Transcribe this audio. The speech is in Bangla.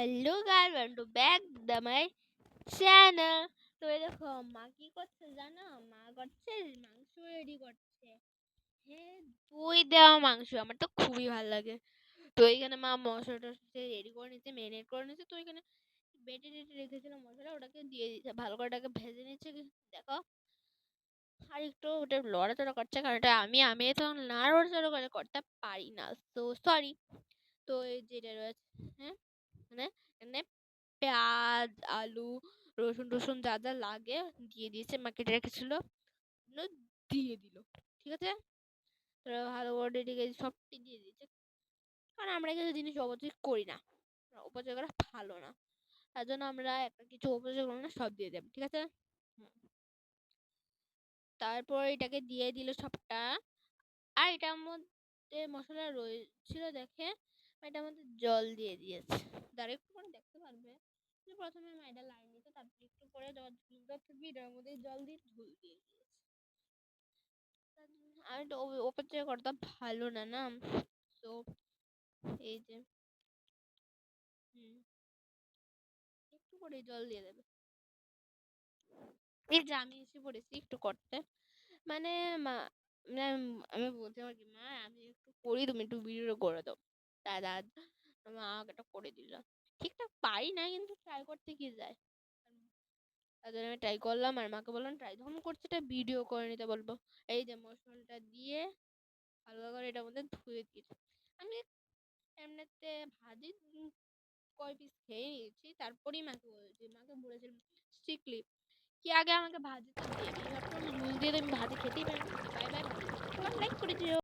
Hello guys welcome to back the my channel তো দেখো, মা কি করছে জানো? মা করছে, মাংস রেডি করছে। হ্যাঁ দই দেওয়া মাংস, আমার তো খুবই ভালো লাগে। তো এইখানে মা মশলা টশলা রেডি করে নিচ্ছে মেরিনেট করে নিচ্ছে। তো এখানে বেটে টেটে রেখেছিল মশলা, ওটাকে দিয়ে দিচ্ছে ভালো করে ওটাকে ভেজে নিচ্ছে। দেখো, আর একটু ওটা লড়াচড়া করছে, কারণ এটা আমি আমি তো নাড়াচড়া করে করতে পারি না। তো সরি তো যেটা রয়েছে হ্যাঁ? মানে এখানে পেঁয়াজ, আলু, রসুন, টসুন যা যা লাগে দিয়ে দিয়েছে। মা কেটে রেখেছিল দিয়ে দিল, ঠিক আছে? ভালো করে রেডি সবটি দিয়ে দিয়েছে। কারণ আমরা কিছু জিনিস অপচয় করি না। অপচয় করা ভালো না। তার জন্য আমরা একটা কিছু অপচয় করব না সব দিয়ে দেব, ঠিক আছে? তারপর এটাকে দিয়ে দিল সবটা। আর এটার মধ্যে মশলা রয়েছিল দেখে এটার মধ্যে জল দিয়ে দিয়েছে। যারা একটু করে দেখতে পারবে? যে প্রথমে মাইটা লাইন দিতে তারপর একটু করে যখন ঝুলটা থাকবে এটার মধ্যে জল দিয়ে ঝুল দিয়ে দিয়েছে। আর এটা অপচয় করাটা ভালো না না? তো এই যে একটু করে জল দিয়ে দেবে। এই যে আমি এসে পড়েছি একটু করতে। মানে মা আমি বলতে পারি মা, আমি একটু করি, তুমি একটু ভিডিওটা করে দাও। দাদা মা একটা করে দিল। ঠিকঠাক পারি না কিন্তু ট্রাই করতে কি যায়? তার আমি ট্রাই করলাম আর মাকে বললাম ট্রাই যখন করছি এটা ভিডিও করে নিতে বলব। এই যে মশলাটা দিয়ে ভালো করে এটার মধ্যে ধুয়ে দিয়েছি আমি এমনিতে ভাজি কয় পিস খেয়ে নিয়েছি, তারপরেই মাকে বলেছি মাকে বলেছিলাম স্ট্রিক্টলি কি আগে আমাকে ভাজিটা দিয়ে দিই ভাবলাম ঝুল দিয়ে আমি ভাজি খেতেই পারি বাই বাই লাইক করে দিও।